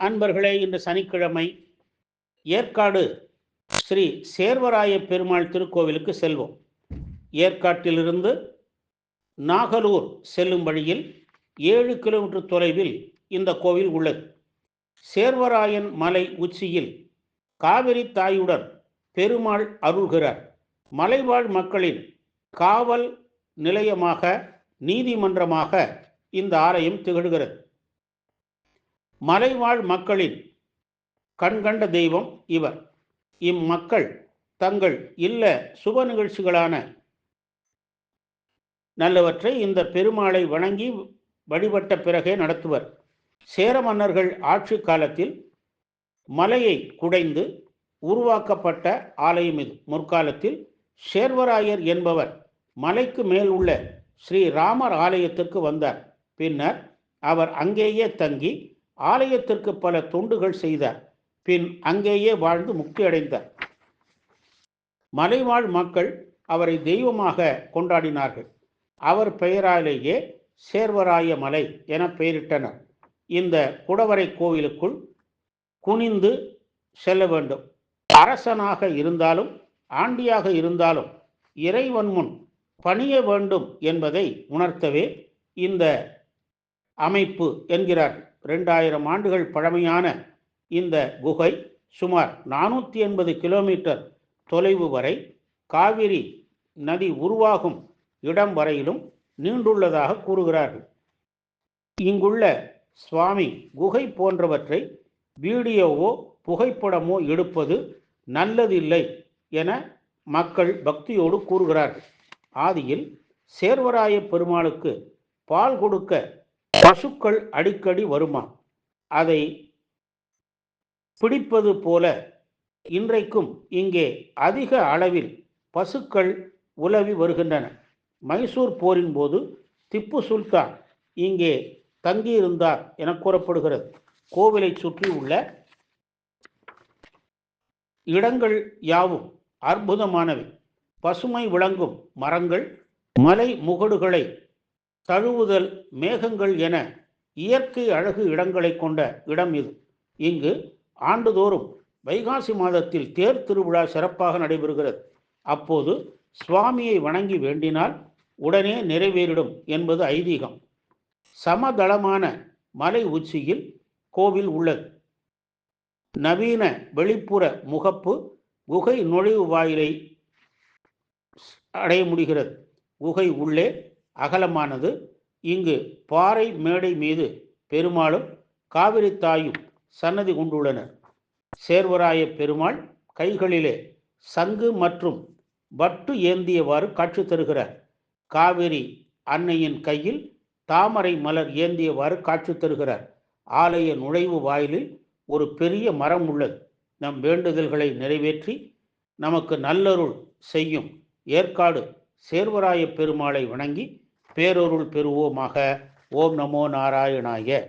அன்பர்களே இன்று சனிக்கிழமை ஏற்காடு ஸ்ரீ சேர்வராய பெருமாள் திருக்கோவிலுக்கு செல்வோம். ஏற்காட்டிலிருந்து நாகலூர் செல்லும் வழியில் ஏழு கிலோமீட்டர் தொலைவில் இந்த கோவில் உள்ளது. சேர்வராயன் மலை உச்சியில் காவிரி தாயுடன் பெருமாள் அருள்கிறார். மலைவாழ் மக்களின் காவல் நிலையமாக நீதிமன்றமாக இந்த ஆலயம் திகழ்கிறது. மலைவாழ் மக்களின் கண்கண்ட தெய்வம் இவர். இம்மக்கள் தங்கள் இல்ல சுப நிகழ்ச்சிகளான நல்லவற்றை இந்த பெருமாளை வணங்கி வழிபட்ட பிறகே நடத்துவர். சேர மன்னர்கள் ஆட்சி காலத்தில் மலையை குடைந்து உருவாக்கப்பட்ட ஆலயம் இது. முற்காலத்தில் சேர்வராயர் என்பவர் மலைக்கு மேல் உள்ள ஸ்ரீ ராமர் ஆலயத்திற்கு வந்தார். பின்னர் அவர் அங்கேயே தங்கி ஆலயத்திற்கு பல தொண்டுகள் செய்தார். பின் அங்கேயே வாழ்ந்து முக்தி அடைந்தார் மலைவாழ் மக்கள் அவரை தெய்வமாக கொண்டாடினார்கள். அவர் பெயராலேயே சேர்வராய மலை என பெயரிட்டனர். இந்த குடவரை கோவிலுக்குள் குனிந்து செல்ல வேண்டும். அரசனாக இருந்தாலும் ஆண்டியாக இருந்தாலும் இறைவன் முன் பணிய வேண்டும் என்பதை உணர்த்தவே இந்த அமைப்பு என்கிறார் ரெண்டாயிரம் ஆண்டுகள் பழமையான இந்த குகை சுமார் நானூற்றி எண்பது கிலோமீட்டர் தொலைவு வரை காவிரி நதி உருவாகும் இடம் வரையிலும் நீண்டுள்ளதாக கூறுகிறார்கள். இங்குள்ள சுவாமி குகை போன்றவற்றை வீடியோவோ புகைப்படமோ எடுப்பது நல்லதில்லை என மக்கள் பக்தியோடு கூறுகிறார்கள். ஆதியில் சேர்வராய பெருமாளுக்கு பால் கொடுக்க பசுக்கள் அடிக்கடி வருமா? அதை பிடிப்பது போல இன்றைக்கும் இங்கே அதிக அளவில் பசுக்கள் உலவி வருகின்றன. மைசூர் போரின் போது திப்பு சுல்தான் இங்கே தங்கியிருந்தார் என கூறப்படுகிறது. கோவிலை சுற்றி உள்ள இடங்கள் யாவும் அற்புதமானவை. பசுமை விளங்கும் மரங்கள் மலை முகடுகளை தழுவுதல் மேகங்கள் என இயற்கை அழகு இடங்களை கொண்ட இடம் இது. இங்கு ஆண்டுதோறும் வைகாசி மாதத்தில் தேர் திருவிழா சிறப்பாக நடைபெறுகிறது. அப்போது சுவாமியை வணங்கி வேண்டினால் உடனே நிறைவேறிடும் என்பது ஐதீகம். சமதளமான மலை உச்சியில் கோவில் உள்ளது. நவீன வெளிப்புற முகப்பு குகை நுழைவு வாயிலை அடைய முடிகிறது குகை உள்ளே அகலமானது. இங்கு பாறை மேடை மீது பெருமாளும் காவிரி தாயும் சன்னதி கொண்டுள்ளனர். சேர்வராய பெருமாள் கைகளிலே சங்கு மற்றும் வட்டு ஏந்தியவாறு காட்சி தருகிறார். காவிரி அன்னையின் கையில் தாமரை மலர் ஏந்தியவாறு காட்சி தருகிறார். ஆலய நுழைவு வாயிலில் ஒரு பெரிய மரம் உள்ளது. நம் வேண்டுதல்களை நிறைவேற்றி நமக்கு நல்லருள் செய்யும் ஏற்காடு சேர்வராய பெருமாளை வணங்கி பேரொருள் பெறுவோமாக. ஓம் நமோ நாராயணாய.